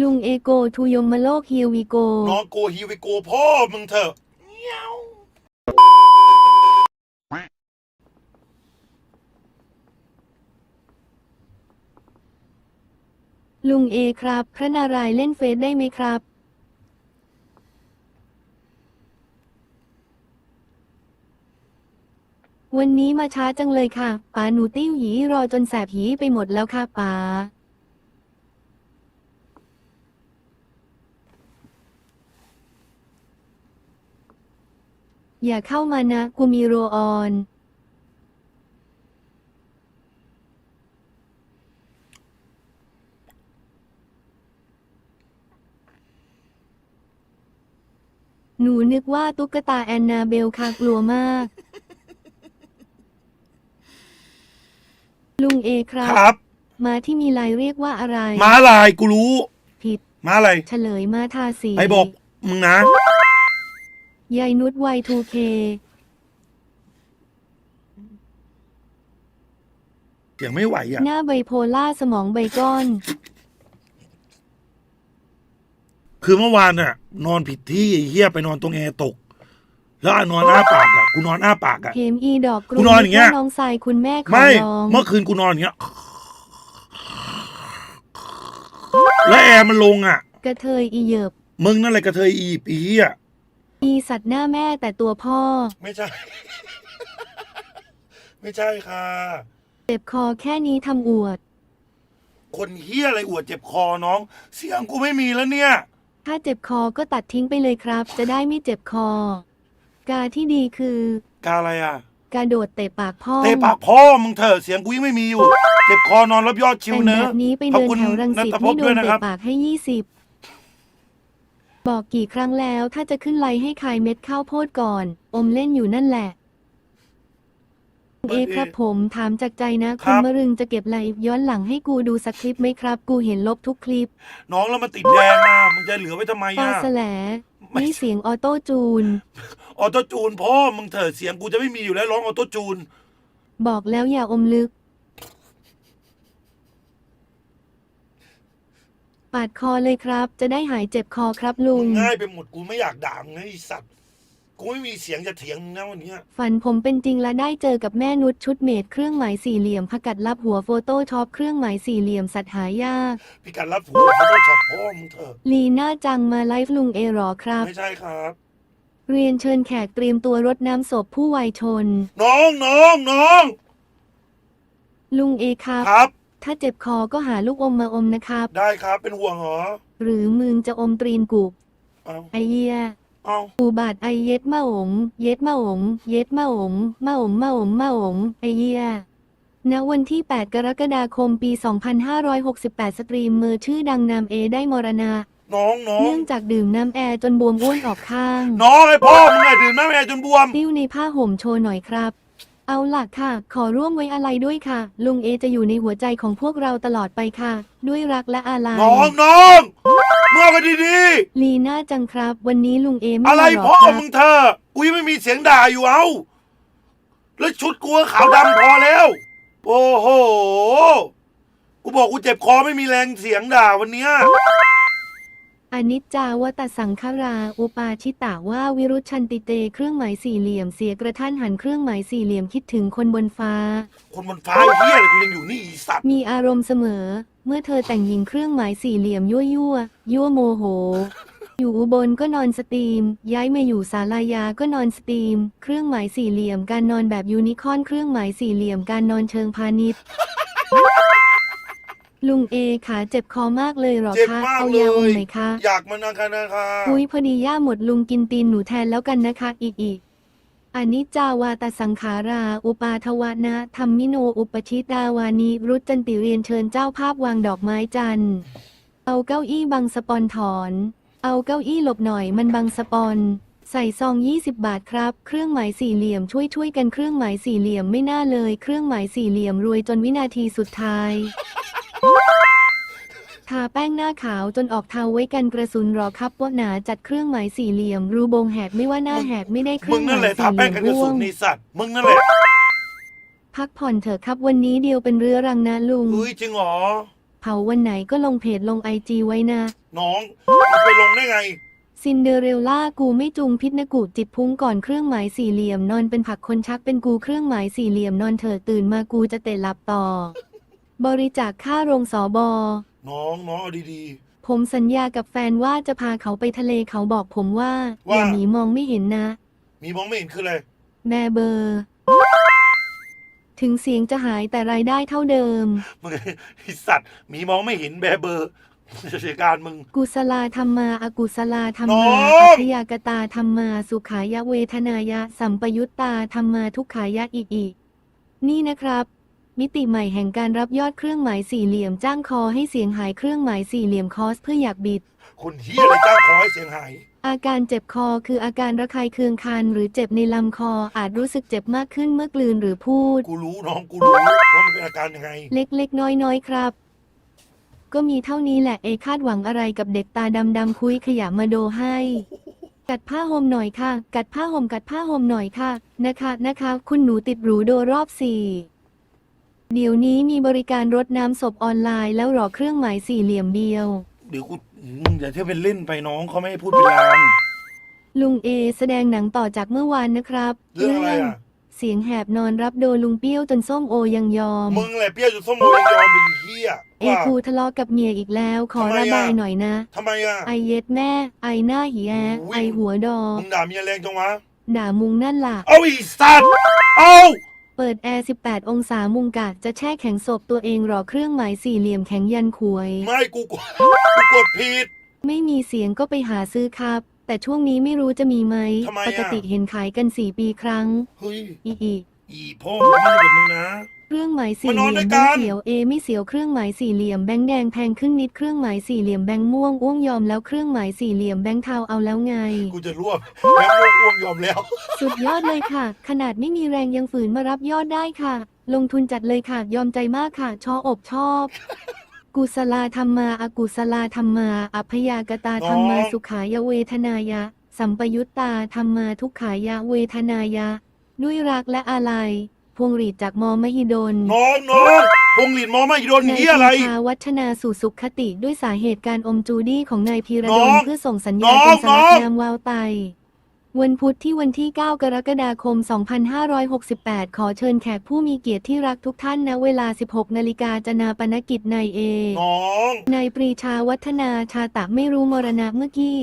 ลุงเอโกทูยมโลกเฮียวีโก น้องโกฮิวิโกพ่อมึงเถอะเงี้ยวลุงเอครับ พระนารายณ์เล่นเฟซได้ไหมครับ วันนี้มาช้าจังเลยค่ะป๋าหนูติ้วหยีรอจนแสบหีไปหมดแล้วค่ะป๋า อย่าเข้ามานะกูมีโรออน หนูนึกว่าตุ๊กตาแอนนาเบลค่ะกลัวมาก ลุงเอครัครับมาที่มีลายเรียกว่าอะไร ม้าลายกูรู้ผิด ม้าอะไรเฉลยมาทาสี ไอ้บอกมึงนะ ยายนุชวัยทูเคเสียงไม่ไหวอะ หน้าไบโพล่าสมองไบก้อน คือเมื่อวานน่ะ นอนผิดที่ไอ้เฮียไปนอนตรงแอร์ตก แล้วนอนอ้าปากอะกูนอนอ้าปากอะ เข็มอีดอกกรุกูนอนอย่างเงี้ยว่าน้องทรายคุณแม่ขอไม่ร้องเมื่อคืนกูนอนอย่างเงี้ย แล้วแอร์มันลงอะ กระเทยอีเหยิบ มึงนั่นแหละกระเทยอีปีอะ อีสัตว์หน้าแม่แต่ตัวพ่อ ไม่ใช่ ไม่ใช่ค่ะ เจ็บคอแค่นี้ทำอวด คนเฮียอะไรอวดเจ็บคอน้อง เสียงกูไม่มีแล้วเนี่ย ถ้าเจ็บคอก็ตัดทิ้งไปเลยครับ จะได้ไม่เจ็บคอ กาที่ดีคือกาอะไรอะกาโดดเตะปากพ่อเตะปากพ่อมึงเถอะเสียงกูยังไม่มีอยู่ เจ็บคอนอนรับยอดชิวแต่งเนแบอะบนี้ไปขอบเดินคุณแถวรังนัสิตทพไม่บโดด้วยนนะครับเตะปากให้ยี่สิบ บอกกี่ครั้งแล้วถ้าจะขึ้นไลน์ให้คายเม็ดข้าวโพดก่อน อมเล่นอยู่นั่นแหละ เอครับผมถามจากใจนะ คุณมะรึงจะเก็บไลฟ์ย้อนหลังให้กูดูสักคลิปไหมครับ กูเห็นลบทุกคลิป น้องแล้วมันติดแดงอะมึงจะเหลือไว้ทำไมปลาอะ แสลไม่นี่เสียงออโต้จูน ออโต้จูนพ่อมึงเถอะเสียงกูจะไม่มีอยู่แล้วร้องออโต้จูน บอกแล้วอย่าอมลึก ปาดคอเลยครับ จะได้หายเจ็บคอครับลุง ง่ายไปหมดกูไม่อยากด่ามึงนะไอ้สัตว์กูไม่มีเสียงจะเถียงมึงนะวันเนี้ยฝันผมเป็นจริงและได้เจอกับแม่นุชชุดเมดเครื่องหมายสี่เหลี่ยมพกัดลับหัวโฟโต้ช็อปเครื่องหมายสี่เหลี่ยมสัตว์หายากพี่การรับหัวเขาต้องชอบพ่อมึงเถอะลีน่าจังมาไลฟ์ลุงเอหรอครับ ไม่ใช่ครับ เรียนเชิญแขกเตรียมตัวรดน้ำศพผู้วัยชน น้องน้องน้องลุงเอครับ ครับ ถ้าเจ็บคอก็หาลูกอมมาอมนะครับ ได้ครับเป็นห่วงเหรอ หรือมึงจะอมตรีนกุบเอาไอเยียเอาอูบาดไอเย็ดมาอง เย็ดมาองเย็ดมาองมาองมาองมาองไอเยียณวันที่ 8 กรกฎาคม ปี 2568 สตรีมเมอร์ชื่อดังนามเอได้มรณะ น้องน้องเนื่องจากดื่มน้ำแอร์จนบวมอ้วนออกข้าง น้องไอ้พ่อมึงไงดื่มน้ำแอร์จนบวม ติ้วในผ้าห่มโชว์หน่อยครับ เอาล่ะค่ะ ขอร่วมไว้อะไรด้วยค่ะ ลุงเอจะอยู่ในหัวใจของพวกเราตลอดไปค่ะ ด้วยรักและอาลัยน้องน้องเมื่อกันดีลีน่าจังครับ วันนี้ลุงเอๆ ไม่อะไรมาหรอพ่อครับมึงเธอะกูยังไม่มีเสียงด่าอยู่เอา แล้วชุดกูก็ขาวดำพอแล้ว โอ้โห กูบอกกูเจ็บคอไม่มีแรงเสียงด่าวันเนี้ย อนิจจาวตสังคารา อุปาชิตาว่าวิรุชชันติเต เครื่องหมายสี่เหลี่ยมเสียกระท่านหันเครื่องหมายสี่เหลี่ยมคิดถึงคนบนฟ้า คนบนฟ้าไอ้เฮียอะไรกูยังอยู่นี่อีสัตว์มีอารมณ์เสมอ เมื่อเธอแต่งหญิงเครื่องหมายสี่เหลี่ยมยั่วยั่วยั่วโมโห อยู่อุบลก็นอนสตรีม ย้ายมาอยู่ศาลายาก็นอนสตรีม เครื่องหมายสี่เหลี่ยมการนอนแบบยูนิคอร์นเครื่องหมายสี่เหลี่ยมการนอนเชิงพาณิชย์ ลุงเอขาเจ็บคอมากเลยเหรอเจ็บคะมากเอาเลยยาอมไหมคะอยากมานานกันนะคะอุ้ยพอดีย่าหมดลุงกินตีนหนูแทนแล้วกันนะคะ อีกอีกอนิจจาวาตสังขารา อุปาทวนะธรรมิโนอุปชิตาวานีรุจจันติเรียนเชิญเจ้าภาพวางดอกไม้จันทร์เอาเก้าอี้บังสปอนถอน เอาเก้าอี้หลบหน่อยมันบังสปอน ใส่ซอง 20 บาทครับ เครื่องหมายสี่เหลี่ยมช่วยช่วยกันเครื่องหมายสี่เหลี่ยมไม่น่าเลย เครื่องหมายสี่เหลี่ยมรวยจนวินาทีสุดท้าย ทาแป้งหน้าขาวจนออกเทาไว้กันกระสุนหรอครับว่าหนาจัดเครื่องหมายสี่เหลี่ยม รูบงแหกไม่ว่าหน้าแหกไม่ได้เคมึรื่งองหนั่มานยแหละสี่ทาเหแป้ลี่งยมกันกระร่วสุนงในสัตว์มึงนั่นแหละพักผ่อนเถอะครับวันนี้เดียวเป็นเรื้อรังนะลุงเฮ้ยจริงเหรอเผาวันไหนก็ลงเพจลงไอจีไว้นะ น้องมึงไปลงได้ไง ซินเดอเรลล่ากูไม่จูงพิษนะกูจิตพุ้งก่อนเครื่องหมายสี่เหลี่ยมนอนเป็นผักคนชักเป็นกูเครื่องหมายสี่เหลี่ยมนอนเถิดตื่นมากูจะเตะหลับต่อ บริจาคค่าโรงสอบอ น้องน้องเอาดี ผมสัญญากับแฟนว่าจะพาเขาไปทะเลเขาบอกผมว่าว่า อย่าหนีมองไม่เห็นนะ ๆ มีมองไม่เห็นคืออะไร แม่เบอร์ ถึงเสียงจะหายแต่รายได้เท่าเดิม มึง ไอสัตว์มีมองไม่เห็นแบเบอร์จัดการมึง กุศลาธรรมาอากุศลาธรรน้มาอง อัพยากตาธรรมา สุขายะเวทนายะ สัมปยุตตาธรรมาทุกขายะอีกอีกนี่นะครับ มิติใหม่แห่งการรับยอดเครื่องหมายสี่เหลี่ยมจ้างคอให้เสียงหายเครื่องหมายสี่เหลี่ยมคอสเพื่ออยากบิด คนเฮียอะไรจ้างขอให้เสียงหาย อาการเจ็บคอคืออาการระคายเคืองคันหรือเจ็บในลำคออาจรู้สึกเจ็บมากขึ้นเมื่อกลืนหรือพูด กูรู้น้องกูรู้ว่ามันเป็นอาการยังไง เล็กๆ น้อยๆ ครับ ก็มีเท่านี้แหละเอคาดหวังอะไรกับเด็กตาดำๆคุยขยะมาโดให้ กัดผ้าห่มหน่อยค่ะ กัดผ้าห่มกัดผ้าห่มหน่อยค่ะ นะคะนะคะ คุณหนูติดหรูโดรอบสี่ เดี๋ยวนี้มีบริการรดน้ำศพออนไลน์แล้วหรอเครื่องหมายสี่เหลี่ยมเดียว เดี๋ยวกูอืมอย่าเที่ยวเป็นเล่นไปน้องเขาไม่ให้พูดเป็นลาง ลุงเอแสดงหนังต่อจากเมื่อวานนะครับเรื่องอะไรอะ เสียงแหบนอนรับโดนลุงเปี้ยวจนส้มโอยังยอม มึงแหละเปรี้ยวจนส้มโอยังยอมไปอีเฮียเอว่า คูทะเลาะกับเมียอีกแล้ว ขอทำไมระอะบายหน่อยนะ ทำไมอะ ไอเย็ดแม่ ไอหน้าหีแออุ้ยไอหัวดอ มึงด่าเมียแรงจังวะ ด่ามุงนั่นล่ะ เอาอีสัตว์เอา เปิดแอร์ 18 องศามุงกะจะแช่แข็งศพตัวเองหรอเครื่องหมายสี่เหลี่ยมแข็งยันขวย ไม่กูกดกูกดผิด ไม่มีเสียงก็ไปหาซื้อครับ แต่ช่วงนี้ไม่รู้จะมีไหม ทำไมอะ ปกติเห็นขายกัน4ปีครั้ง เฮ้ย อีอี อีพ่อมึงไม่ได้กับมึงนะ เครื่องหมายสี่มานเหอนลี่ยด้มวยแบกังนค์เขียวเอไม่เสียวเครื่องหมายสี่เหลี่ยมแบงค์แดงแพงขึ้นนิดเครื่องหมายสี่เหลี่ยมแบงค์ม่วงอ้วงยอมแล้วเครื่องหมายสี่เหลี่ยมแบงค์เทาเอาแล้วไง กูจะรวบแม่งอ้วงยอมแล้ว สุดยอดเลยค่ะ ขนาดไม่มีแรงยังฝืนมารับยอดได้ค่ะ ลงทุนจัดเลยค่ะ ยอมใจมากค่ะ ชออบชอบ กุศลาธรรมาอากุศลาธรรมา อัพยากตาธรรมา น้อง สุขายเวทนายะ สัมปยุตตาธรรมาทุกขายะเวทนายะ ด้วยรักและอาลัย พวงหรีดจากมอมหิดลน้องน้องพงหลีดมอไม่โดนนายเฮียอะไรพีชาวัฒนาสู่สุขคติด้วยสาเหตุการอมจูดี้ของนายพีระน้ดอลงเพื่อส่งสัญน้ญาองณเป็นสลักน้อง นามวาวไต วันพุธที่วันที่ 9 กรกฎาคม 2568 ขอเชิญแขกผู้มีเกียรติที่รักทุกท่านณเวลา 16 นาฬิกาจะนาปนกิจนายเอ น้อง นายปรีชาวัฒนาชาตะไม่รู้มรณะเมื่อกี้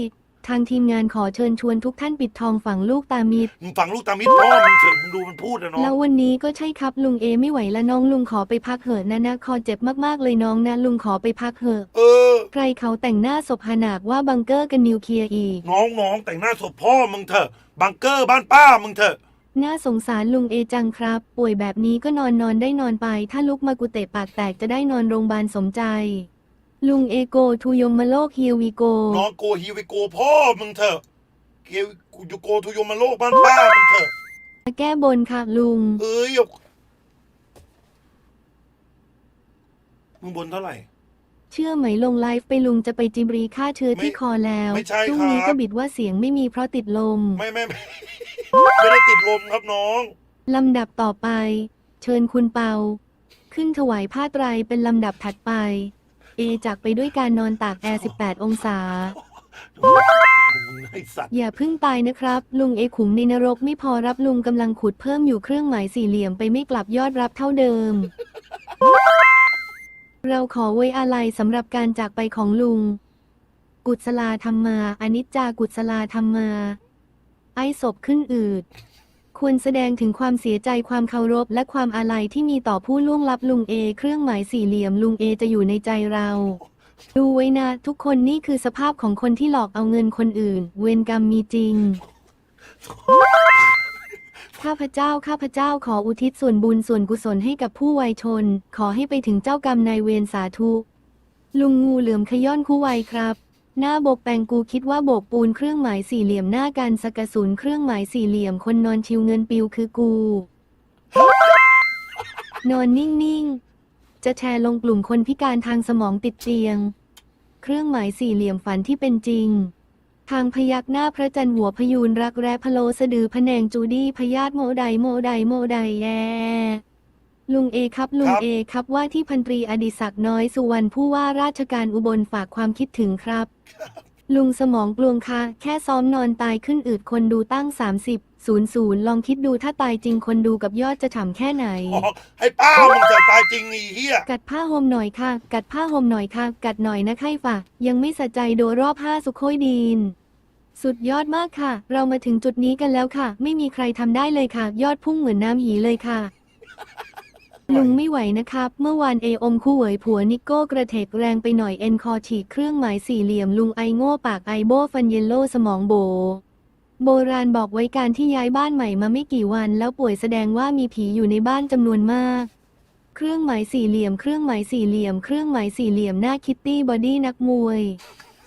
ทางทีมงานขอเชิญชวนทุกท่านปิดทองฝังลูกตามิตรมึงฟังลูกตามิดพ่อมึงเถอะมึงดูมันพูดนะน้องแล้ววันนี้ก็ใช่ครับลุงเอไม่ไหวแล้วน้องลุงขอไปพักเหอะนะนะคอเจ็บมากๆเลยน้องนะลุงขอไปพักเหอะ เออ ใครเขาแต่งหน้าศพหนากว่าบังเกอร์กันนิวเคลียร์อีก น้องน้องแต่งหน้าศพพ่อมึงเถอะบังเกอร์บ้านป้ามึงเถอะ น่าสงสารลุงเอจังครับ ป่วยแบบนี้ก็นอนนอนได้นอนไป ถ้าลุกมากุเตะปากแตกจะได้นอนโรงพยาบาลสมใจ ลุงเอโกทูยมมาโลกเฮียวีโกน้องโกฮิวิโกพ่อมึงเถอะเกวกูจะโกทุยมโลกบ้านป้ามึงเถอะมาแก้บนค่ะลุง เอ้ยมึงบนเท่าไหร่ เชื่อไหมลงไลฟ์ไปลุงจะไปจิบรีฆ่าเชื้อที่ไม่คอแล้วไม่ใช่พรุ่งนี้ครับก็บิดว่าเสียงไม่มีเพราะติดลม ไม่ไม่ไม่ไม่ได้ติดลมครับน้อง ลำดับต่อไป เชิญคุณเปา ขึ้นถวายผ้าไตรเป็นลำดับถัดไป เอจากไปด้วยการนอนตากแอร์ 18 องศามึงไอสัตว์อย่าเพิ่งตายนะครับ ลุงเอขุมในนรกไม่พอรับลุงกำลังขุดเพิ่มอยู่เครื่องหมายสี่เหลี่ยมไปไม่กลับยอดรับเท่าเดิม เราขอไว้อาลัยสำหรับการจากไปของลุง กุศลาธรรมาอนิจจากุศลาธรรมา ไอศพขึ้นอืด ควรแสดงถึงความเสียใจความเคารพ และความอาลัยที่มีต่อผู้ล่วงลับลุงเอ เครื่องหมายสี่เหลี่ยมลุงเอจะอยู่ในใจเรา ดูไว้นะทุกคนนี่คือสภาพของคนที่หลอกเอาเงินคนอื่น เวรกรรมมีจริง ข้าพเจ้าข้าพเจ้าขออุทิศส่วนบุญส่วนกุศลให้กับผู้วัยชน ขอให้ไปถึงเจ้ากรรมนายเวรสาธุ ลุงงูเหลือมขย้อนคู่วัยครับ หน้าโบกแปงกูคิดว่าโบกปูนเครื่องหมายสี่เหลี่ยมหน้าการสกสุนเครื่องหมายสี่เหลี่ยมคนนอนชิวเงินปิวคือกู นอนนิ่งๆ จะแชร์ลงกลุ่มคนพิการทางสมองติดเตียง เครื่องหมายสี่เหลี่ยมฝันที่เป็นจริง ทางพยักหน้าพระจันทร์หัวพยูนรักแร้พะโลสะดือพะแนงจูดี้พยาธโมไดโมไดโมไดแย ลุงเอครับลุคงรับ เอครับว่าที่พันตรีอดิศักดิ์น้อยสุวรรณผู้ว่าราชการอุบลฝากความคิดถึงครับ ลุงสมองกลวงคะแค่ซ้อมนอนตายขึ้นอืดคนดูตั้ง 30 00 ลองคิดดูถ้าตายจริงคนดูกับยอดจะฉ่ำแค่ไหน อ๋อให้ป้ามึงจะตายจริงไอีเหี้ยกัดผ้าห่มหน่อยค่ะ กัดผ้าห่มหน่อยค่ะ กัดหน่อยนะไข้ฝะยังไม่สะใจโดรอบห้าสุโคยดีน สุดยอดมากค่ะ เรามาถึงจุดนี้กันแล้วค่ะ ไม่มีใครทำได้เลยค่ะ ยอดพุ่งเหมือนน้ำหีเลยค่ะ ลุงไม่ไหวนะครับ เมื่อวานเออมคู่เหวยผัวนิโก้กระเทกแรงไปหน่อยเอ็นคอฉีกเครื่องหมายสี่เหลี่ยมลุงไอโง่ปากไอโบฟันเยลโล่สมองโบ โบราณบอกไว้การที่ย้ายบ้านใหม่มาไม่กี่วัน แล้วป่วยแสดงว่ามีผีอยู่ในบ้านจำนวนมาก เครื่องหมายสี่เหลี่ยม เครื่องหมายสี่เหลี่ยม เครื่องหมายสี่เหลี่ยมหน้าคิตตี้บอดี้นักมวย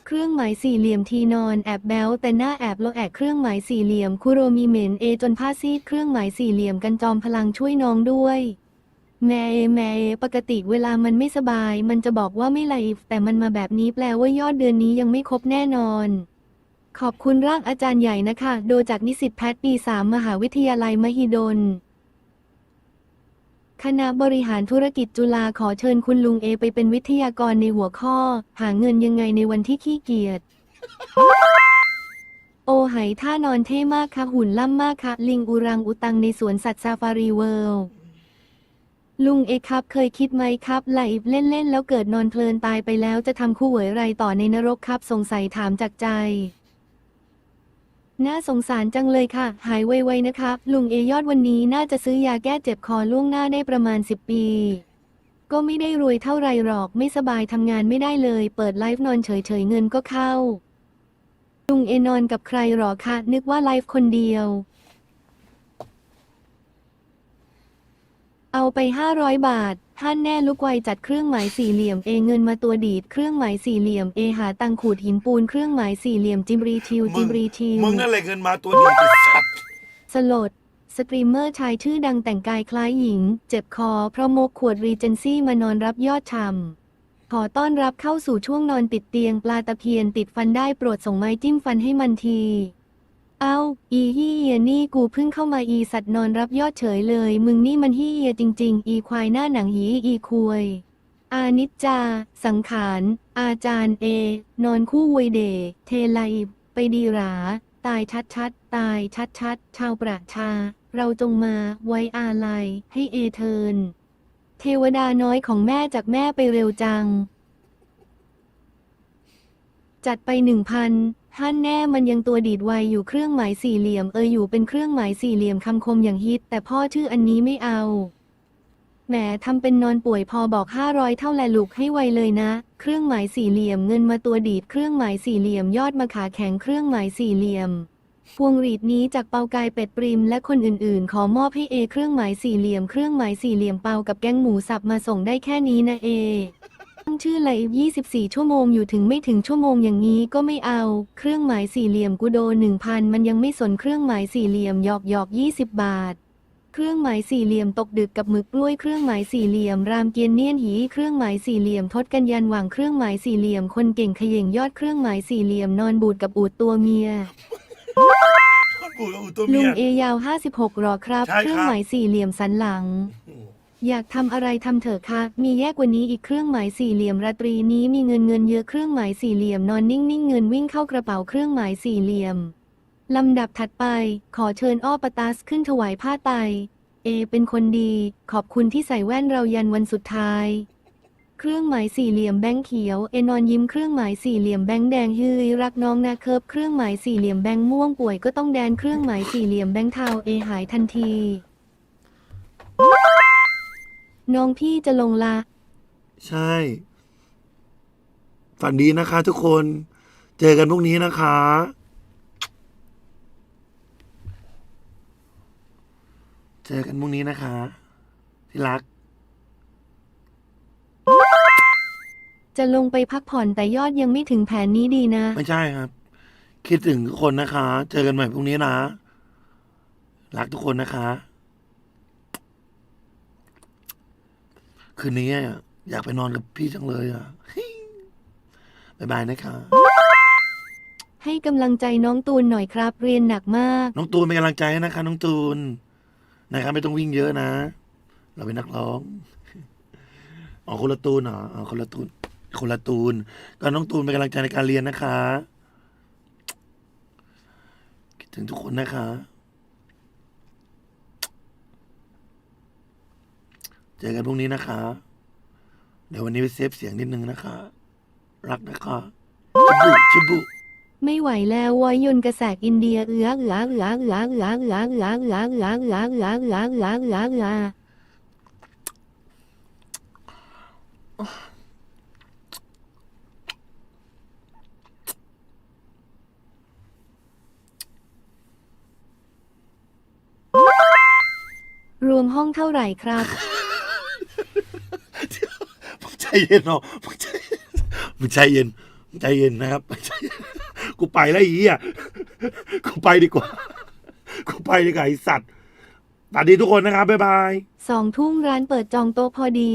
เครื่องหมายสี่เหลี่ยมทีนอนแอบแบลแต่หน้าแอบโลแอกเครื่องหมายสี่เหลี่ยมคุโรมีเหม็นเอจนผ้าซีดเครื่องหมายสี่เหลี่ยมกันจอมพลังช่วยน้องด้วย แม่แม่ปกติเวลามันไม่สบาย มันจะบอกว่าไม่ไลฟ์แต่มันมาแบบนี้แปลว่ายอดเดือนนี้ยังไม่ครบแน่นอน ขอบคุณร่างอาจารย์ใหญ่นะคะ โดยจากนิสิตแพทย์ปีสามมหาวิทยาลัยมหิดล คณะบริหารธุรกิจจุฬาขอเชิญคุณลุงเอไปเป็นวิทยากรในหัวข้อ หาเงินยังไงในวันที่ขี้เกียจโอไหท่านอนเท่มากค่ะหุ่นล่ำมากค่ะ ลิงอุรังอุตังในสวนสัตว์ซาฟารีเวิลด์ ลุงเอครับเคยคิดไหมครับไลฟ์เล่นๆแล้วเกิดนอนเพลินตายไปแล้วจะทำคู่เหวยไรต่อในนรกครับสงสัยถามจากใจ น่าสงสารจังเลยค่ะ หายไวๆนะครับ ลุงเอยอดวันนี้น่าจะซื้อยาแก้เจ็บคอล่วงหน้าได้ประมาณ 10 ปี ก็ไม่ได้รวยเท่าไรหรอกไม่สบายทำงานไม่ได้เลย เปิดไลฟ์นอนเฉยๆเงินก็เข้า ลุงเอนอนกับใครหรอคะนึกว่าไลฟ์คนเดียว เอาไป 500 บาท ท่านแน่ลุกไวจัดเครื่องหมายสี่เหลี่ยมเอเงินมาตัวดีดเครื่องหมายสี่เหลี่ยมเอหาตังขูดหินปูนเครื่องหมายสี่เหลี่ยมจิมรีทิวจิมรีทิวมึงนั่นแหละเงินมาตัวนี้ไอ้สัตว์สลด สตรีมเมอร์ชายชื่อดังแต่งกายคล้ายหญิง เจ็บคอ เพราะมกขวดรีเจนซี่มานอนรับยอดชำขอต้อนรับเข้าสู่ช่วงนอนติดเตียงปลาตะเพียนติดฟันได้โปรดส่งไม้จิ้มฟันให้มันที เอ้า อีฮีเอียนี่กูเพิ่งเข้ามาอีสัตว์นอนรับยอดเฉยเลย มึงนี่มันฮีเอียจริง ๆ อีควายหน้าหนังหีอีควย อานิจจา สังขาร อาจารย์เอ นอนคู่วยเด เทไลไปดีหรา ตายชัดชัดๆตายชัดชัดๆ ชาวประชา เราจงมาไว้อาลัยให้เอเทิร์นเทวดาน้อยของแม่จากแม่ไปเร็วจัง จัดไปหนึ่งพันท่านแน่มันยังตัวดีดไวอยู่เครื่องหมายสี่เหลี่ยมเอออยู่เป็นเครื่องหมายสี่เหลี่ยมคำคมอย่างฮิต แต่พ่อชื่ออันนี้ไม่เอาแหมทำเป็นนอนป่วยพอบอกห้าร้อยเท่าแลลูกให้ไวเลยนะ เครื่องหมายสี่เหลี่ยมเงินมาตัวดีดเครื่องหมายสี่เหลี่ยมยอดมาขาแข็งเครื่องหมายสี่เหลี่ยมพวงหรีดนี้จากเปากายเป็ดปริมและคนอื่นๆ ขอมอบให้เอเครื่องหมายสี่เหลี่ยมเครื่องหมายสี่เหลี่ยมเปากับแกงหมูสับมาส่งได้แค่นี้นะเอ ตั้งชื่อไลฟ์24 ชั่วโมงอยู่ถึงไม่ถึงชั่วโมงอย่างนี้ก็ไม่เอา เครื่องหมายสี่เหลี่ยมกูโด1,000 มันยังไม่สนเครื่องหมายสี่เหลี่ยมหยอกหยอก20 บาท เครื่องหมายสี่เหลี่ยมตกดึกกับหมึกกล้วยเครื่องหมายสี่เหลี่ยมรามเกียรเนียนหีเครื่องหมายสี่เหลี่ยมทศกัญญาณหว่างเครื่องหมายสี่เหลี่ยมคนเก่งเขย่งยอดเครื่องหมายสี่เหลี่ยมนอนบูดกับอูดตัวเมียกูเอาตัวลุเมีงยเอยาว 56หรอครับ ใช่ครับ เครื่องหมายสี่เหลี่ยมสันหลังอ อยากทำอะไรทำเถอะค่ะมีแยกกว่านี้อีกเครื่องหมายสี่เหลี่ยมราตรีนี้มีเงินเงินเยอะเครื่องหมายสี่เหลี่ยมนอนนิ่งนิ่งเงินวิ่งเข้ากระเป๋าเครื่องหมายสี่เหลี่ยม ลำดับถัดไป ขอเชิญอ้อปตัสขึ้นถวายผ้าไต เอ เป็นคนดี ขอบคุณที่ใส่แว่นเรายันวันสุดท้าย เครื่องหมายสี่เหลี่ยมแบงค์เขียว เอนอนยิ้มเครื่องหมายสี่เหลี่ยมแบงค์แดงฮืยรักน้องนาเคิบเครื่องหมายสี่เหลี่ยมแบงค์ม่วงป่วยก็ต้องแดนเครื่องหมายสี่เหลี่ยมแบงค์เทาเอหายทันที น้องพี่จะลงละ ใช่ ฝันดีนะคะทุกคน เจอกันพรุ่งนี้นะคะ เจอกันพรุ่งนี้นะคะ ที่รัก จะลงไปพักผ่อนแต่ยอดยังไม่ถึงแผนนี้ดีนะ ไม่ใช่ครับ คิดถึงทุกคนนะคะ เจอกันใหม่พรุ่งนี้นะ รักทุกคนนะคะ คืนนี้อะอยากไปนอนกับพี่จังเลยอะบ๊ายบายนะคะให้กำลังใจน้องตูนหน่อยครับ เรียนหนักมาก น้องตูนเป็นกำลังใจให้นะคะ น้องตูนนะครับไม่ต้องวิ่งเยอะนะ เราเป็นนักร้องอ๋อคนละตูนเหรออ๋อคนละตูนคนละตูน ก็น้องตูนเป็นกำลังใจในการเรียนนะคะ คิดถึงทุกคนนะคะ เจอกันพรุ่งนี้นะคะ เดี๋ยววันนี้ไปเซฟเสียงนิดนึงนะคะ รักนะคะชุบุชุบุไม่ไหวแล้ววอยยนกระแสอินเดียเอือเอือเอือเอือเอือเอือเอือเอือเอือเอือเอือเอือเอือเอือเอือรวมห้องเท่าไหร่ครับ เย็นเนาะมึงใจมึงใจเย็นมึงใจเย็นนะครับกูไปแล้วไอ้เหี้ยกูไปดีกว่ากูไปดีกว่าไอสัตว์สวัสดีทุกคนนะครับบ๊ายบาย สองทุ่มร้านเปิดจองโต๊ะพอดี